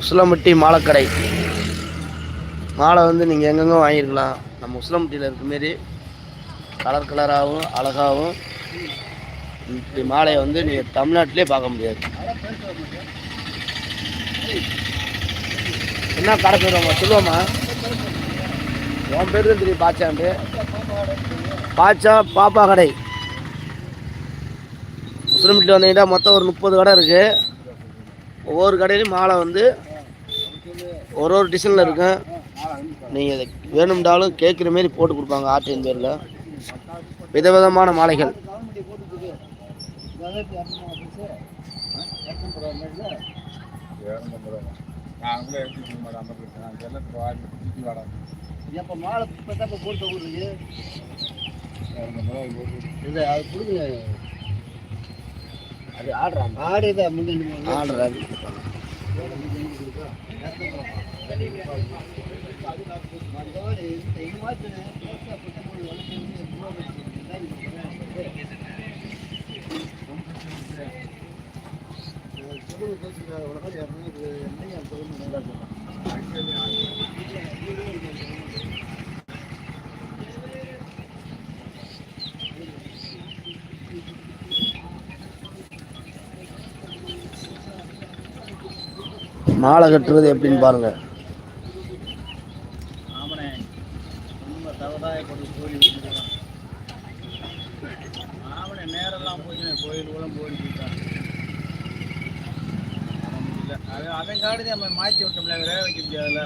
உசிலம்பட்டி மாலைக்கடை. மாலை வந்து நீங்கள் எங்கெங்கே வாங்கியிருக்கலாம். நம்ம உசிலம்பட்டியில் இருக்க மாரி கலர் கலராகவும் அழகாகவும் இப்படி மாலையை வந்து நீங்கள் தமிழ்நாட்டிலே பார்க்க முடியாது. என்ன கடை பேருவாங்க சொல்லுவோம்மா. உன் பேர் தான் தெரியும் பாச்சான்ட்டு பாச்சா பாப்பா கடை முஸ்லீம்கிட்ட வந்தீங்கன்னா மொத்தம் ஒரு முப்பது கடை இருக்குது ஒவ்வொரு கடையிலையும் மாலை வந்து ஒரு ஒரு டிசைனில் இருக்கும் நீங்கள் வேணும்னாலும் கேட்குற மாரி போட்டு கொடுப்பாங்க ஆற்றின் பேரில். விதவிதமான மாலைகள். எப்போ மாலை இப்போ தான் போட்டு இல்லை அது கொடுங்க அது ஆடுறாங்க ஆடுதா முன்னாடி ஆடுறாங்க மாலை கட்டுறது எப்படின்னு அது அவன் காடு நம்ம மாற்றி விட்டோம்ல வேற வைக்க முடியாதுல்ல